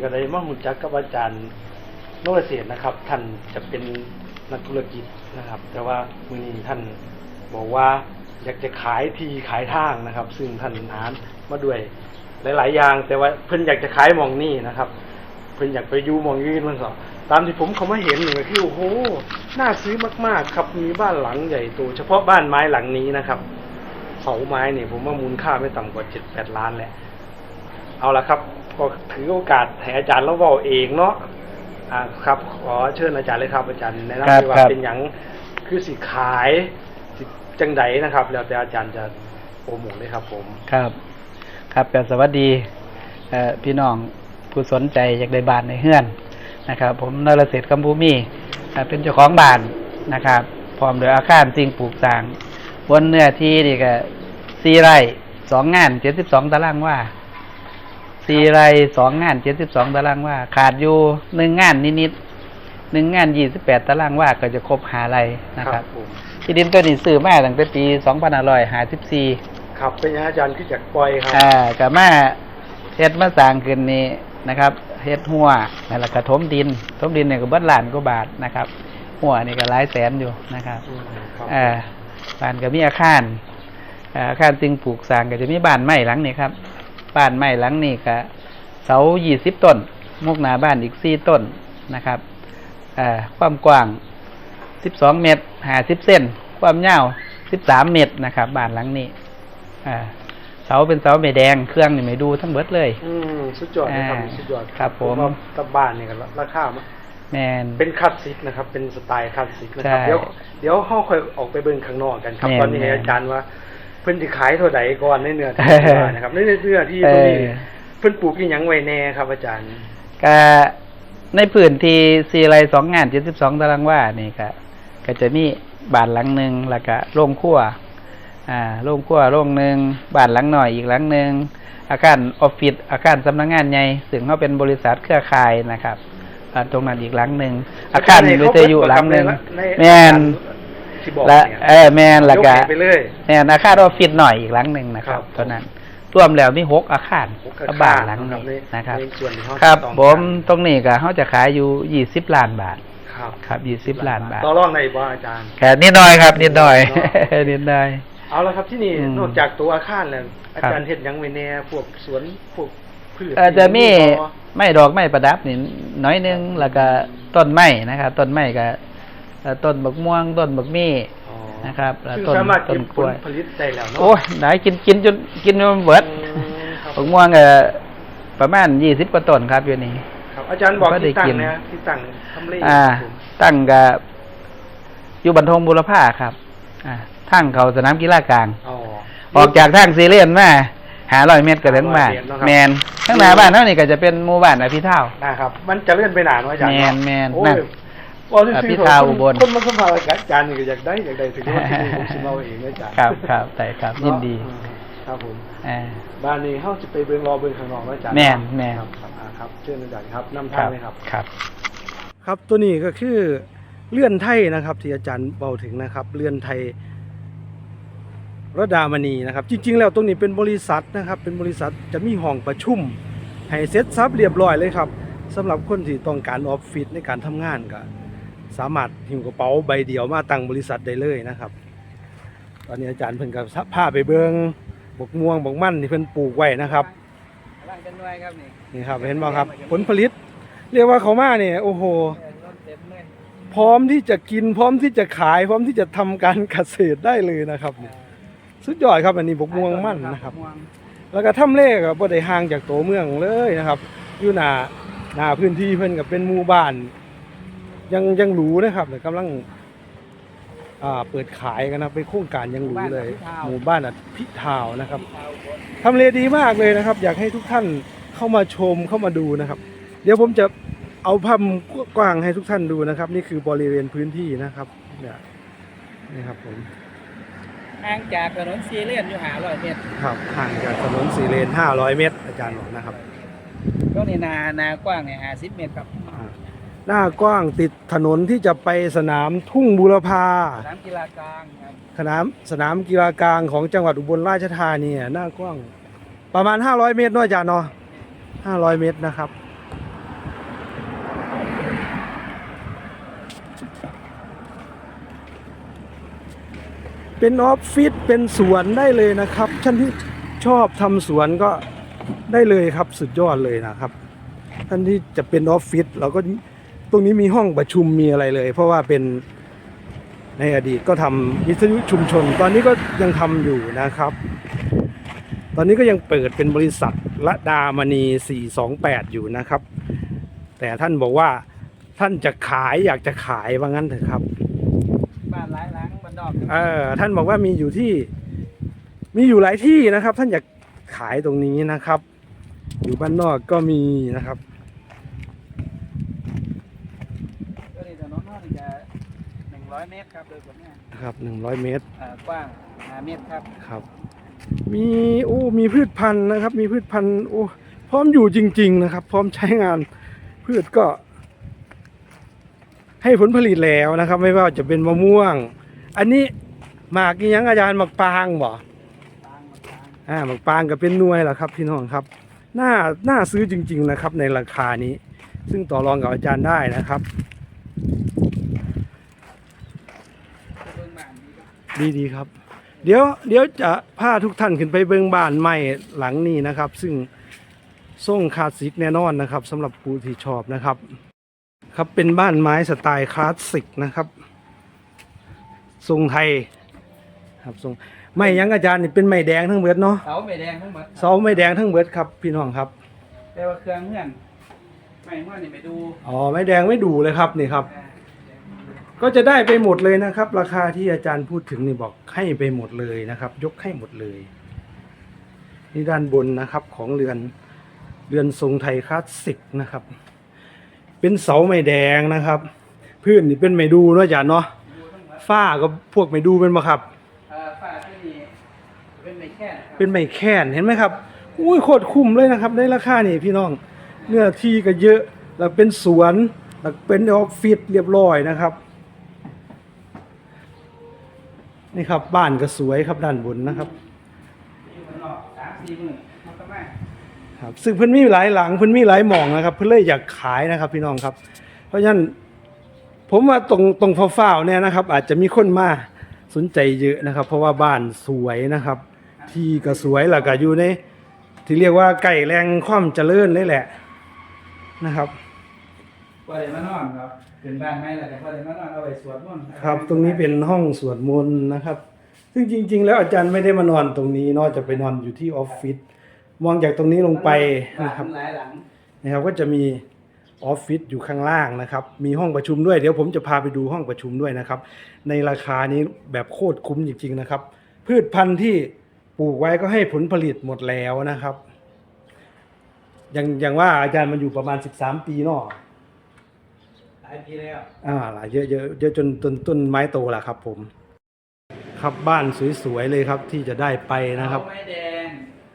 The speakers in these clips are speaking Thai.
ครับวันนี้ก็ได้มาหุ่นจักกับอาจารย์โนรเศษนะครับ ท่านจะเป็นนักธุรกิจนะครับ แต่ว่ามือนี้ท่านบอกว่าอยากจะขายทีขายทางนะครับ ซึ่งท่านอ่านมาด้วย หลาย ๆ อย่าง แต่ว่าเพิ่นอยากจะขายมองนี่นะครับ เพิ่นอยากไปยูมองยืนมันสอตามที่ผมเขามาเห็นนี่ก็คือโอ้โหน่าซื้อมาก ๆ ครับมีบ้านหลังใหญ่โตเฉพาะบ้านไม้หลังนี้นะครับเสาไม้เนี่ยผมว่ามูลค่าไม่ต่ำกว่าเจ็ดแปดล้านแหละเอาละครับ ก็ถือโอกาสให้อาจารย์เราเว้าเองเนาะอ่าครับ ขอเชิญอาจารย์เลยครับอาจารย์แนะนำครับดีว่าครับ เป็นหยังคือสิขายสิจังไดนะครับ แล้วแต่อาจารย์จะโปรโมทเลยครับ ผม ครับ ครับก็สวัสดีเอ่อพี่น้องผู้สนใจอยากได้บ้านในเฮือนนะครับ ผมนรเศรษฐ์คำภูมิอ่าเป็นเจ้าของบ้านนะครับ พร้อมด้วยอาคารสิ่งปลูกสร้าง บนเนื้อที่นี่ก็สี่ไร่สองงานเจ็ดสิบสองตารางว่า สี่ไร่สองงานเจ็ดสิบสองตารางว่า ขาดอยู่หนึ่งงานนิดๆหนึ่งงานยี่สิบแปดตารางว่าก็จะครบหาไรนะครับผมที่ดินตัวนี้ซื้อมาตั้งแต่ปีสองพันห้าร้อยห้าสิบสี่ครับเป็นหยังอาจารย์คืออยากปล่อยครับอ่ากับมาเฮ็ดมาสร้างขึ้นนี้นะครับเฮ็ดหัวนั่นแหละกระถมดินถมดินเนี่ยก็เบิดล้านกว่าบาทนะครับ หัวนี่ก็หลายแสนอยู่นะครับอืมครับอ่าบ้านก็มีอาคารอ่าอาคารสิ่งปลูกสร้างก็จะมีบ้านไม้หลังนี้ครับ บ้านไม้หลังนี้ก็เสายี่สิบต้น มุกหนาบ้านอีกสี่ต้นนะครับอ่าความกว้างสิบสองเมตรห้าสิบเซนความยาวสิบสามเมตรนะครับบ้านหลังนี้อ่าเสาเป็นเสาไม้แดงเครื่องนี่ไม่ดูทั้งเบิดเลย อืมสุดยอดนะครับอ่าสุดยอดครับผมว่าตะบ้านเนี่ยก็ราคามันแมนเป็นคลาสสิกนะครับ เป็นสไตล์คลาสสิกนะครับใช่เดี๋ยวเดี๋ยวห้องค่อยออกไปเบิ่งข้างนอกกันครับแม่นตอนนี้ให้แม่นอาจารย์ว่า เพิ่นสิขายเท่าใดก่อนในเนื้อที่เออว่านะครับในเนื้อที่ตรงนี้เออเพิ่นปลูกอีหยังไว้แน่ครับ อาจารย์ก็ในพื้นที่สี่ไรสองงานเจ็ดสิบสองตารางว่านี่ก็ก็จะมีบ้านหลังหนึ่งแล้วก็โรงครัวอ่าโรงครัวโรงหนึ่งบ้านหลังหน่อยอีกหลังหนึ่งอาคารออฟฟิศอาคารสำนักงานใหญ่ซึ่งเขาเป็นบริษัทเครือข่ายนะครับอ่าตรงนั้นอีกหลังหนึ่งอาคารวิทยุหลังหนึ่งในแมน ที่บอกและเนี่ยเออแมนแล้วก็ยให้ไปเลย แมนอาคารออฟฟิศหน่อยอีกหลังหนึ่งนะครัครับบเท่านั้นรวมแล้วมีหกอาคารหกกับบ้านหลังนี้ในนะครับ ในส่วนที่เขาครับ ต้องผมการตรงนี้ก็เขาจะขายอยู่ยี่สิบล้านบาทครับครับยี่สิบล้านบาทต่อรองในบ่อาจารย์ แค่นิดหน่อยครับนิดหน่อยเนาะนิดหน่อย เอาละครับที่นี่อืมนอกจากตัวอาคารแล้วอาครับจารย์เฮ็ดหยังไว้แน่พวกสวนพวกพืชเอ่อจะมีบ่ ไม้ดอกไม้ประดับนี่น้อยหนึงแล้วก็ต้นไม้นะครับต้นไม้ก็เอ่อ ต้นบักม่วงต้นบักมี่อ๋อนะครับแล้วซึ่งต้นสามารถต้เก็นบกผล้ลวยผลิตได้แล้วเนาะโอ้ยไหนกินกินจนกินจนเบิดอืมครับบักม่วงก็ประมาณยี่สิบกว่าต้นครับอยู่นี่ครับอาจารย์บอกก็ได้ที่ตั้งกินนะที่ตั้งทำเลอ่าครับผมตั้งกับอยู่บันทงบุรพาครับ อ่าทางเขาสนามกีฬากลางอ๋อออกจากทางซีเรียนมาหาร้อยเมตรก็ถึงบ้าน500เมตรเนอะครับแมนข้างหน้าบ้านเท่านี้ก็จะเป็นหมู่บ้านอภิเท่านะครับ มันจะเลื่อนไปนานว่าอาจารย์แม่นเนาะแม่นโอ้นั่ยน บอกที่อภิซื้อเทาคนอุบลคนมาสัมภาษณ์อาจารย์นี่ก็อยากได้อยากได้ถึงว่าที่นี่ผมสิเอาเองนะอาจารย์ครับครับแต่ครับยินดีเนาะอ่าครับผมอ่าบ้านนี้เฮาจะไปเบิ่งรอเบิ่งข้างนอกนะอาจารย์แม่นแม่นครับครับอ่าครับเชิญอาจารย์ครับนำคทางรับเลยครับครับ ครับตัวนี้ก็คือเลื่อนไทยนะครับ ที่อาจารย์เบาถึงนะครับ เลื่อนไทยระดามณีนะครับ จริง ๆ แล้วตรงนี้เป็นบริษัทนะครับ เป็นบริษัทจะมีห้องประชุมให้เซ็ตซับเรียบร้อยเลยครับสำหรับคนที่ต้องการออฟฟิศในการทำงานก็ สามารถหิ้วกระเป๋าใบเดียวมาตั้งบริษัทได้เลยนะครับ ตอนนี้อาจารย์เพิ่นก็พาไปเบิงบกม่วงบกมั่นที่เพิ่นปลูกไว้นะครับร่างกันด้วยครับนี่นี่ครับเห็นบ่ครับ ผลผลิต เรียกว่าเขามาเนี่ยโอ้โห พร้อมที่จะกินพร้อมที่จะขาย พร้อมที่จะทำการเกษตรได้เลยนะครับสุดยอดครับอันนี้บกม่วงมั่นนะครับ แล้วก็ทำเลขก็บ่ได้ห่างจากตัวเมืองเลยนะครับ อยู่หน้าหน้าพื้นที่เพิ่นก็เป็นหมู่บ้าน ยังยังหรูนะครับแต่กำลังอ่าเปิดขายกันนะเป็นโครงการยังหรูเลย หมู่บ้านอัดพิทาวนะครับทำเลดีมากเลยนะครับ อยากให้ทุกท่านเข้ามาชมเข้ามาดูนะครับ เดี๋ยวผมจะเอาภาพกว้างให้ทุกท่านดูนะครับ นี่คือบริเวณพื้นที่นะครับเนี่ยนี่ครับผมห่างจากถนนซีเรียนอยู่หาร้อยเมตรครับห่างจากถนนสีเลน500เมตร อาจารย์บอกนะครับก็นี่นา นากว้างเนี่ยห้าสิบเมตรครับอ่า หน้ากว้างติดถนนที่จะไปสนามทุ่งบุรพาสนามกีฬากลางครับสนามสนามกีฬากลางของจังหวัดอุบลราชธานีหน้ากว้าง ประมาณ 500 เมตรน้อยจานเนาะ500 เมตรนะครับ เป็นออฟฟิศเป็นสวนได้เลยนะครับท่านที่ชอบทำสวนก็ได้เลยครับสุดยอดเลยนะครับท่านที่จะเป็นออฟฟิศเราก็ ตรงนี้มีห้องประชุมมีอะไรเลย เพราะว่าเป็นในอดีตก็ทำวิทยุชุมชน ตอนนี้ก็ยังทำอยู่นะครับ ตอนนี้ก็ยังเปิดเป็นบริษัทละดามณี 428 อยู่นะครับ แต่ท่านบอกว่าท่านจะขายอยากจะขายว่างั้นเถอะครับบ้านหลายหลังบ้านนอกเออท่านบอกว่ามีอยู่ที่มีอยู่หลายที่นะครับ ท่านอยากขายตรงนี้นะครับ อยู่บ้านนอกก็มีนะครับ 100 เมตรครับโดยประมาณครับหนึ่งร้อยเมตรกว้าง5เมตรครับครับ มีโอ้มีพืชพันธุ์นะครับ มีพืชพันธุ์โอ้พร้อมอยู่จริง ๆ นะครับ พร้อมใช้งานพืชก็ ให้ผลผลิตแล้วนะครับ ไม่ว่าจะเป็นมะม่วง อันนี้หมากยังอาจารย์หมากปางบ่อ่าหมากปางก็เป็นน่วยแหละครับพี่น้องครับ น่า น่าซื้อจริง ๆ นะครับ ในราคานี้ ซึ่งต่อรองกับอาจารย์ได้นะครับ ดีครับดีดีครับ เดี๋ยวเดี๋ยวจะพาทุกท่านขึ้นไปเบิงบ้านใหม่หลังนี้นะครับ ซึ่งส่งคลาสสิกแน่นอนนะครับสำหรับผู้ที่ชอบนะครับ ครับเป็นบ้านไม้สไตล์คลาสสิกนะครับ ทรงไทยครับทรงไม้ยังอาจารย์นี่เป็นไม้แดงทั้งเบิดเนาะเสาไม่แดงทั้งหมดเสาไม้แดงทั้งเบิดครับ พี่น้องครับ แต่ว่าเครื่องเงื่อนไม่เงื่อนนี่ไปดูอ๋อไม้แดงไม่ดูเลยครับนี่ครับ อ่า ก็จะได้ไปหมดเลยนะครับ ราคาที่อาจารย์พูดถึงนี่บอกให้ไปหมดเลยนะครับ ยกให้หมดเลยนี่ด้านบนนะครับของเรือนเรือนทรงไทยคลาสสิกนะครับ เป็นเสาไม้แดงนะครับ พื้นนี่เป็นไม้ดูเนาะอาจารย์เนาะดูทั้งหมดฝ้าก็พวกไม้ดูเป็นบ่ครับอ่าฝ้าที่นี่เป็นไม้แค่ครับเป็นไม้แค้นเห็นไหมครับอุ้ยโคตรคุ้มเลยนะครับในราคานี่พี่น้องเนื้อที่ก็เยอะแล้วเป็นสวนแล้วเป็นออฟฟิศเรียบร้อยนะครับ นี่ครับบ้านก็สวยครับด้านบนนะครับครับซึ่งเพิ่นมีหลายหลังเพิ่นมีหลายหม่องนะครับ เพิ่นเลยอยากขายนะครับ พี่น้องครับ เพราะฉะนั้นผมว่าตรงตรงฟ้าวๆเนี่ยนะครับ อาจจะมีคนมาสนใจเยอะนะครับ เพราะว่าบ้านสวยนะครับ ที่ก็สวยแล้วก็อยู่ในที่เรียกว่าไก่แรงความเจริญเลยแหละนะครับ พอได้มานอนครับขึ้นบ้านไหมล่ะแต่พอได้มานอนเอาไว้สวดมนต์ครับ ตรงนี้เป็นห้องสวดมนต์นะครับ ซึ่งจริง ๆ แล้วอาจารย์ไม่ได้มานอนตรงนี้เนอกจะไปนอนอยู่ที่ออฟฟิศมองจากตรงนี้ลงไปนะครับ หลายหลังนะครับก็จะมีออฟฟิศอยู่ข้างล่างนะครับ มีห้องประชุมด้วยเดี๋ยวผมจะพาไปดูห้องประชุมด้วยนะครับ ในราคานี้แบบโคตรคุ้มจริงๆนะครับ พืชพันธุ์ที่ปลูกไว้ก็ให้ผลผลิตหมดแล้วนะครับ อย่างอย่างว่าอาจารย์มันอยู่ประมาณ 13 ปีเนาะายปีแล้ว อ่าหลายเยอะเยอะเยอะจนต้นต้นไม้โตแล้วครับ ผม ครับบ้านสวยๆเลยครับ ที่จะได้ไปนะครับเสาไม้แดง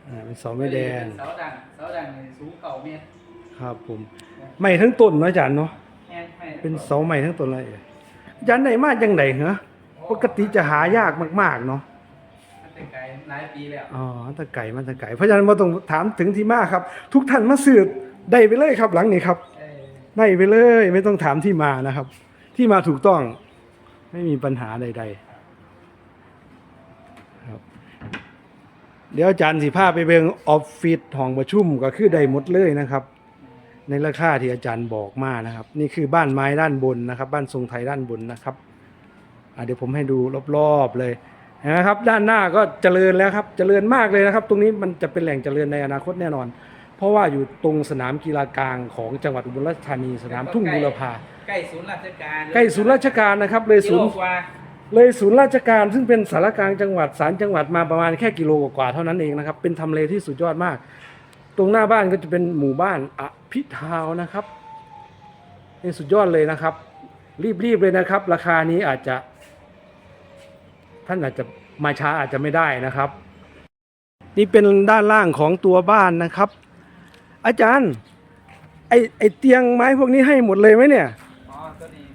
อ่าเป็นเสาไม้แดงเสาดังเสาดังนี่สูงเก่าเมตรครับ ผมไม้ทั้งต้นเนาะอาจารย์เนาะแค่ไม่เป็นเสาใหม่ทั้งต้นเลยอาจารย์ได้มาจังไดเหรอปกติจะหายากมากๆเนาะมันเป็นไกลหลายปีแล้วอ๋อตะไก่มันตะไก่เพราะฉะนั้นมาต้องถามถึงที่มาครับ ทุกท่านมาสืบได้ไปเลยครับหลังนี้ครับเอ้ย ได้ไปเลย ไม่ต้องถามที่มานะครับ ที่มาถูกต้องไม่มีปัญหาใดๆครับ เดี๋ยวอาจารย์สิพาไปเบิงออฟฟิศห้องประชุมก็คือได้หมดเลยนะครับ ในราคาที่อาจารย์บอกมานะครับ นี่คือบ้านไม้ด้านบนนะครับ บ้านทรงไทยด้านบนนะครับเดี๋ยวผมให้ดูรอบๆเลยนะครับ ด้านหน้าก็เจริญแล้วครับ เจริญมากเลยนะครับ ตรงนี้มันจะเป็นแหล่งเจริญในอนาคตแน่นอน เพราะว่าอยู่ตรงสนามกีฬากลางของจังหวัดอุบลราชธานีสนามทุ่งบุรพาใกล้ศูนย์ราชการใกล้ศูนย์ราชการนะครับเลยกิศูโลนย์กว่าเลยศูนย์ราชการซึ่งเป็นสารกลางจังหวัดสารจังหวัดมาประมาณแค่กิโลกว่าๆเท่านั้นเองนะครับ เป็นทำเลที่สุดยอดมาก ตรงหน้าบ้านก็จะเป็นหมู่บ้านอภิทาวน์นะครับนี่สุดยอดเลยนะครับ รีบๆเลยนะครับ ราคานี้อาจจะ ท่านอาจจะมาช้าอาจจะไม่ได้นะครับ นี่เป็นด้านล่างของตัวบ้านนะครับ อาจารย์ ไอไอเตียงไม้พวกนี้ให้หมดเลยไหมเนี่ย อ๋อตัวนี้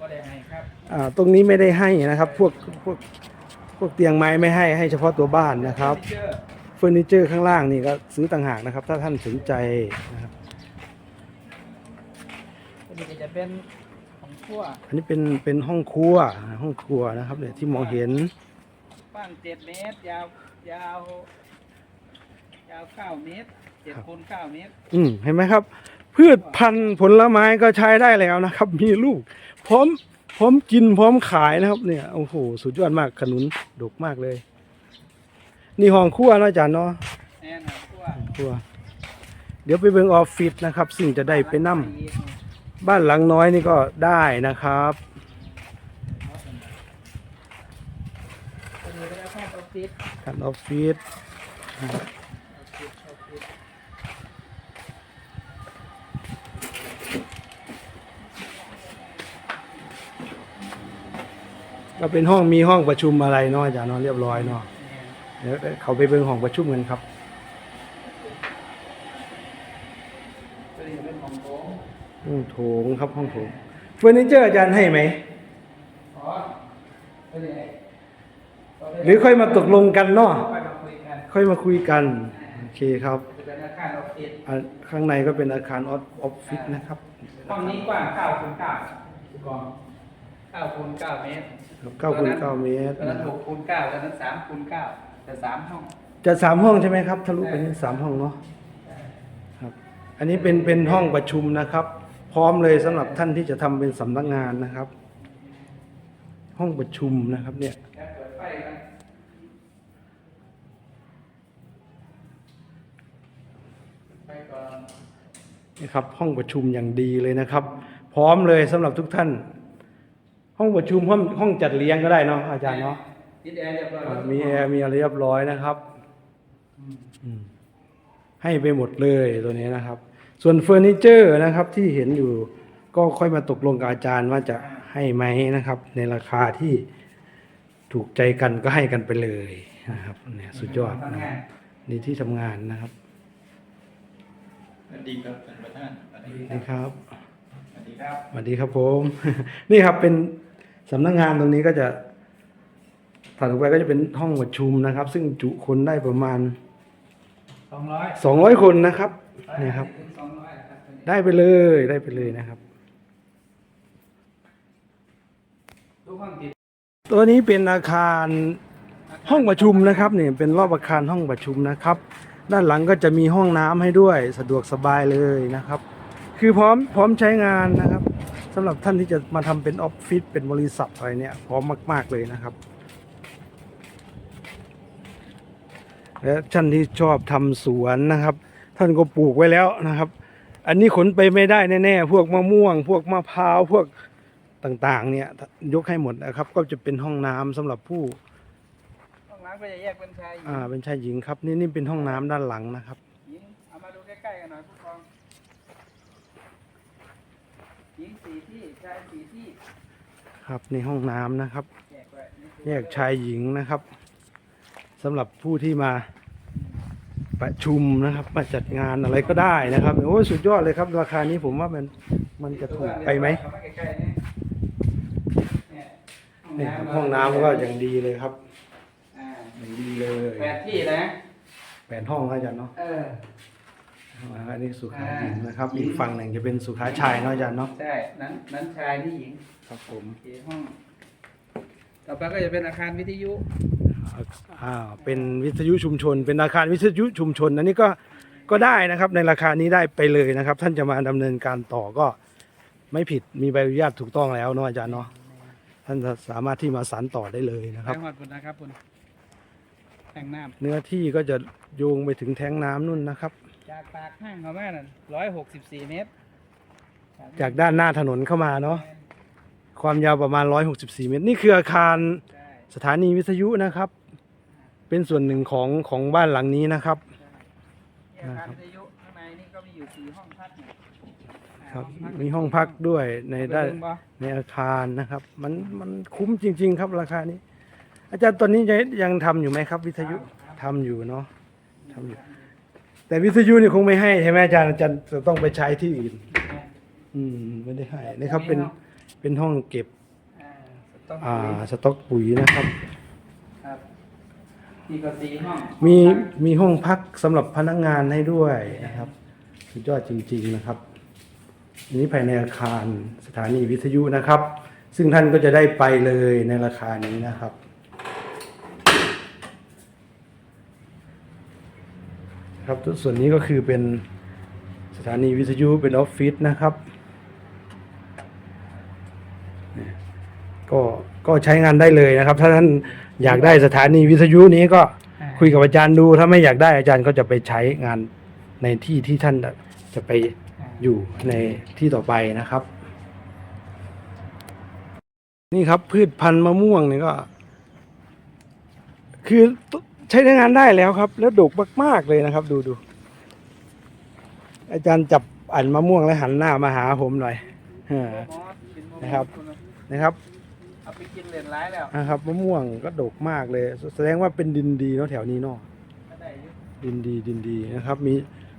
ก็ได้ให้ครับ อ่า ตรงนี้ไม่ได้ให้นะครับ พวกพวกพวกเตียงไม้ไม่ให้ให้เฉพาะตัวบ้านนะครับเจอเฟอร์นิเจอร์ข้างล่างนี่ก็ซื้อต่างหากนะครับ ถ้าท่านสนใจนะครับตัวนี้ก็จะเป็นของขั้วอันนี้เป็นเป็นห้องครัวห้องครัวนะครับเนี่ยที่มองเห็นกว้างเจ็ดเมตร ยาวยาวยาวเก้าเมตรเจ็ดคูณเก้าเมตรอืมเห็นไหมครับ พืชพันธุ์ผลไม้ก็ใช้ได้แล้วนะครับ มีลูก พร้อมพร้อมกินพร้อมขายนะครับ เนี่ยโอ้โหสุดยอดมากขนุนดกมากเลย นี่ห้องครัวเนาะอาจารย์เนาะแน่นอนตัวครัว เดี๋ยวไปเบิ่งออฟฟิศนะครับ ซึ่งจะได้ไปนั่บ้านหลังน้อยนี่ก็ได้นะครับตัวนี้เป็นอาคารออฟฟิศคันออฟฟิศ ก็เป็นห้องมีห้องประชุมอะไรเนาะอาจารย์เนาะเรียบร้อยเนาะเดี๋ยวเขาไปเบิ่งห้องประชุมกันครับห้องโถงครับห้องโถงเฟอร์นิเจอร์อาจารย์ให้ไหมหรือค่อยมาตกลงกันเนาะค่อยมาคุยกันค่อยมาคุยกันโอเคครับข้างในก็เป็นอาคารออฟฟิศนะครับห้องนี้กว้าง9คูณ9กอง 9คูณ9เมตรครับเก้าคูณเก้าเมตรตอนนั้นนะครับ6คูณ9ตอนนั้น3คูณ9แต่3ห้อง จะสามห้องใช่ไหมครับทะลุไปนี่สามห้องเนาะครับ อันนี้เป็นเป็นห้องประชุมนะครับ พร้อมเลยสำหรับท่านที่จะทำเป็นสำนักงานนะครับ ห้องประชุมนะครับ เนี่ยแค่เปิดไฟกันไฟก่อนนี่ครับห้องประชุมอย่างดีเลยนะครับ พร้อมเลยสำหรับทุกท่าน ห้องประชุมห้องห้องจัดเลี้ยงก็ได้เนาะอาจารย์เนาะติดแอร์เรียบร้อยอ่าแล้วมีแอร์มีอะไรเรียบร้อยนะครับอืมให้ไปหมดเลยตัวนี้นะครับ ส่วนเฟอร์นิเจอร์นะครับที่เห็นอยู่ก็ค่อยมาตกลงกับอาจารย์ว่าจะให้ไหมนะครับ ในราคาที่ถูกใจกันก็ให้กันไปเลยนะครับเนี่ยสุดยอดนะครับนี่ที่ทำงานนะครับสวัสดีครับท่านประธานสวัสดีนี่ครับสวัสดีครับสวัสดีครับผม นี่ครับเป็น สำนักงานตรงนี้ก็จะถัดออกไปก็จะเป็นห้องประชุมนะครับ ซึ่งจุคนได้ประมาณ สองร้อยสองร้อยคนนะครับนี่ครับถึงสองร้อยครับได้ไปเลยได้ไปเลยนะครับ ทุกห้องติดตัวนี้เป็นอาคารห้องประชุมนะครับเนี่ยเป็นรอบอาคารห้องประชุมนะครับ ด้านหลังก็จะมีห้องน้ำให้ด้วยสะดวกสบายเลยนะครับ คือพร้อมพร้อมใช้งานนะครับ สำหรับท่านที่จะมาทำเป็นออฟฟิศเป็นบริษัทอะไรเนี่ยพร้อมมาก ๆ เลยนะครับ และท่านที่ชอบทำสวนนะครับ ท่านก็ปลูกไว้แล้วนะครับ อันนี้ขนไปไม่ได้แน่ๆพวกมะม่วง พวกมะพร้าวพวกต่างๆ เนี่ยยกให้หมดนะครับ ก็จะเป็นห้องน้ำสำหรับผู้ห้องน้ำก็จะแยกเป็นชายหญิงอ่าเป็นชายหญิงครับ นี่นี่เป็นห้องน้ำด้านหลังนะครับ หญิงเอามาดูใกล้ๆกันหน่อยผู้กองหญิงสี่ที่ชายสี่ที่ ครับในห้องน้ำนะครับแยกไว้นี่คือแยกชายหญิงนะครับสำหรับผู้ที่มาประชุมนะครับมาจัดงานอะไรก็ได้นะครับโอ้ยสุดยอดเลยครับ ราคานี้ผมว่ามันมันจะถูกไปไหมเข้าาใกล้ๆนี่เนี่ยนี่ครับห้องน้ำก็อย่างดีเลยครับอ่าอย่างดีเลยแปดที่นะแปดห้องแล้วอาจารย์เนาะเอออ่าอันนี้สุขาหญิงนะครับ อีกฝั่งหนึ่งจะเป็นสุขาชายเนาะอาจารย์เนาะใช่นั้นนั้นชายนี่หญิง ครับผมโอเคห้อง ต่อไปก็จะเป็นอาคารวิทยุ อ่าเป็นวิทยุชุมชน เป็นอาคารวิทยุชุมชน อันนี้ก็ก็ได้นะครับในราคานี้ได้ไปเลยนะครับ ท่านจะมาดำเนินการต่อก็ไม่ผิดมีใบอนุญาตถูกต้องแล้วเนาะอาจารย์เนาะท่านสามารถที่มาสานต่อได้เลยนะคไปรับหอดบุญนะครับคุณแทงน้เนื้อที่ก็จะโยงไปถึงแท้งน้ำนู่นนะครับำจากปากห้างเขาแม่นั่นร้อยหกสิบสี่เมตรจากด้านหน้าถนนเข้ามาเนาะ ความยาวประมาณ 164 เมตร นี่คืออาคารใช่สถานีวิทยุนะครับ เป็นส่วนหนึ่งของของบ้านหลังนี้นะครับนี่อาคารวิทยุข้างในนี่ก็มีอยู่สี่ห้องพักเนี่ยอ่าครับ ห้องพัก มีห้องพักด้วยในไปด้านเบิ่งบ่ในอาคารนะครับ มันมันคุ้มจริง ๆ ครับราคานี้ อาจารย์ตอนนี้ยังยังทำอยู่ไหมครับ วิทยุทำอยู่เนาะทำอยู่ แต่วิทยุนี่คงไม่ให้ใช่ไหมอาจารย์อาจารย์จะต้องไปใช้ที่อื่น อืมไม่ได้ให้นะครับเป็น เป็นห้องเก็บสต๊อกปุ๋ยนะครับมีกสีห้องมีมีห้องพักสำหรับพนักงานให้ด้วยนะครับสุดยอดจริง ๆนะครับ อันนี้ภายในอาคารสถานีวิทยุนะครับ ซึ่งท่านก็จะได้ไปเลยในราคานี้นะครับ ครับส่วนนี้ก็คือเป็นสถานีวิทยุเป็นออฟฟิศนะครับ ก็ก็ใช้งานได้เลยนะครับ ถ้าท่านอยากได้สถานีวิทยุนี้ก็อ่าคุยกับอาจารย์ดู ถ้าไม่อยากได้อาจารย์ก็จะไปใช้งานในที่ที่ท่านจะไปอยู่ในที่ต่อไปนะครับ นี่ครับพืชพันธุ์มะม่วงนี่ก็ คือใช้งานได้แล้วครับ แล้วดกมากๆเลยนะครับ ดูดูอาจารย์จับอันมะม่วงแล้วหันหน้ามาหาผมหน่อยเออ นะครับ นะครับเอาไป กินเหรียญร้ายแล้วนะครับมะม่วงก็ดกมากเลย แสดงว่าเป็นดินดีเนาะแถวนี้เนาะก็ได้อยุดินดีดินดีนะครับ มี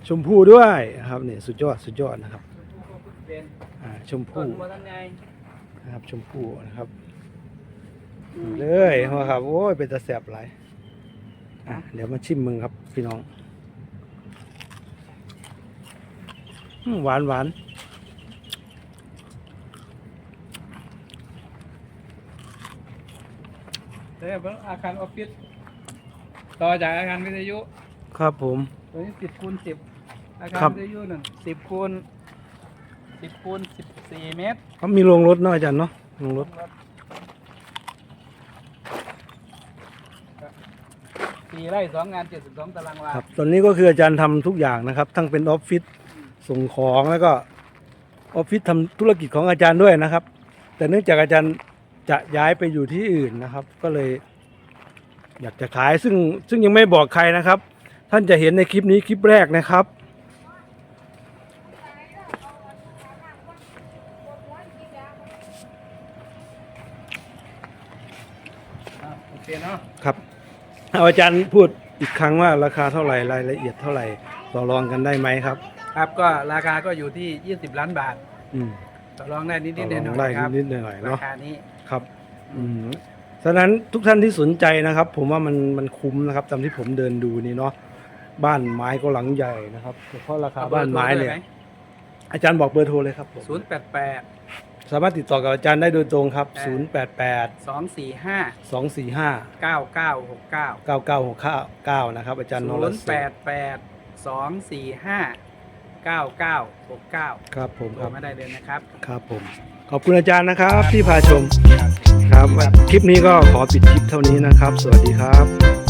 ชมพู่ด้วยนะครับเนี่ยสุดยอดสุดยอดนะครับเป็นอ่าชมต้พู่นบัวทันไงนะครับชมพู่นะครับเลยครับโอ้ยเป็นตะแสบหลายอะเดี๋ยวมาชิมมึงครับพี่น้องอืมหวานหวาน เดี๋ยวเป็นอาคารออฟฟิศต่อจากอาคารวิทยุครับผม ตัวนี้สิบคูณสิบอาคารครับ วิทยุหนึ่งสิบคูณสิบคูณสิบสี่เมตรเขามีโรงรถเนาะอาจารย์เนาะโรงรถสี่ไร่สองงานเจ็ดสิบสองตารางวาครับ ตอนนี้ก็คืออาจารย์ทำทุกอย่างนะครับ ทั้งเป็นออฟฟิศส่งของแล้วก็ออฟฟิศทำธุรกิจของอาจารย์ด้วยนะครับ แต่เนื่องจากอาจารย์ จะย้ายไปอยู่ที่อื่นนะครับ ก็เลย อยากจะขายซึ่งซึ่งยังไม่บอกใครนะครับ ท่านจะเห็นในคลิปนี้คลิปแรกนะครับ อะโอเคเนาะครับเอาอาจารย์พูดอีกครั้งว่าราคาเท่าไหร่รายละเอียดเท่าไหร่ต่อรองกันได้ไหมครับ ครับก็ราคาก็อยู่ที่ยี่สิบล้านบาทอืมต่อรองได้นิดต่นิอดรหองน่ได้อยๆครับนิดๆหน่อยๆราเนาะคานี้ ครับ อืมฉะนั้นทุกท่านที่สนใจนะครับ ผมว่ามันมันคุ้มนะครับตามที่ผมเดินดูนี่เนาะบ้านไม้ก็หลังใหญ่นะครับเฉพาะราคาบ้านไม้เนี่ยอาจารย์บอกเบอร์โทรเลยครับผมศูนย์แปดแปดสามารถติดต่อกับอาจารย์ได้โดยตรงครับอ่า0 8 8สองสี่ห้า2 4 5เก้าเก้าหกเก้า9 9 6 9 นะครับ อาจารย์นศูรนย์ศแปดแปดสองสี่ห้าเก้าเก้าหกเก้าครับผมโทครัรบมาได้เลยนะครับ ครับผม ขอบคุณอาจารย์นะครับที่พาชมครับคลิปนี้ก็ขอปิดคลิปเท่านี้นะครับ สวัสดีครับ